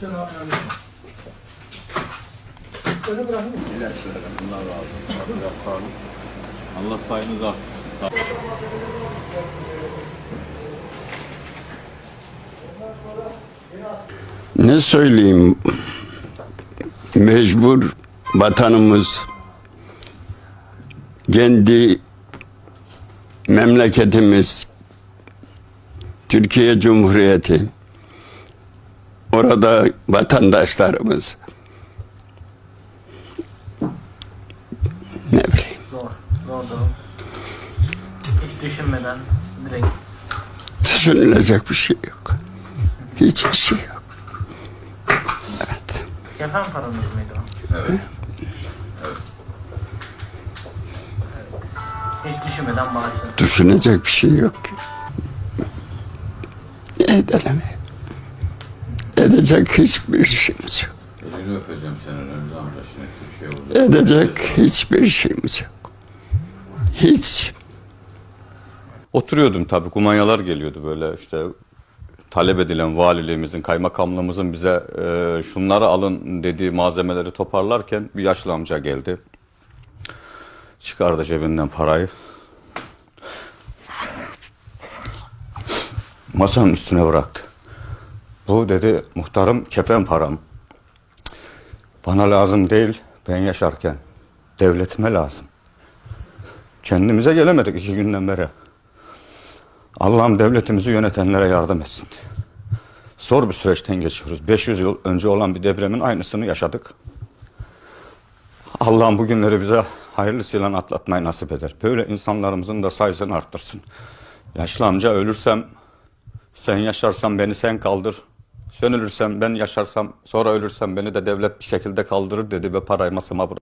Selamünaleyküm. Öyle bırakın mı? İlaçlarım bunlar lazım. Yaparım. Allah arttırsın. Ne söyleyeyim? Mecbur vatanımız kendi memleketimiz Türkiye Cumhuriyeti orada vatandaşlarımız ne bileyim Zor. Zor durum. Hiç düşünmeden direkt düşünülecek bir şey yok. Hiçbir şey yok. Evet. kefen paranız mıydı o? Evet. Hiç düşünmeden bağışladın. Düşünecek bir şey yok ki. Ne edelim? Edecek hiçbir şeyimiz yok. Elini öpeceğim senin önce amca şimdi Türkiye olacak. Edecek hiçbir şeyimiz yok. Hiç. Oturuyordum tabii kumanyalar geliyordu böyle işte talep edilen valiliğimizin, kaymakamlığımızın bize e, şunları alın dediği malzemeleri toparlarken bir yaşlı amca geldi. Çıkardı cebinden parayı. Masanın üstüne bıraktı. Bu dedi muhtarım kefen param. Bana lazım değil ben yaşarken. Devletime lazım. Kendimize gelemedik iki günden beri. Allah'ım devletimizi yönetenlere yardım etsin. Zor bir süreçten geçiyoruz. 500 yıl önce olan bir depremin aynısını yaşadık. Allah'ım bu günleri bize hayırlısıyla atlatmayı nasip eder. Böyle insanlarımızın da sayısını arttırsın. Yaşlı amca ölürsem sen yaşarsan beni sen kaldır. Sen ben yaşarsam sonra ölürsem beni de devlet bir şekilde kaldırır dedi ve parayı masama bıraktı.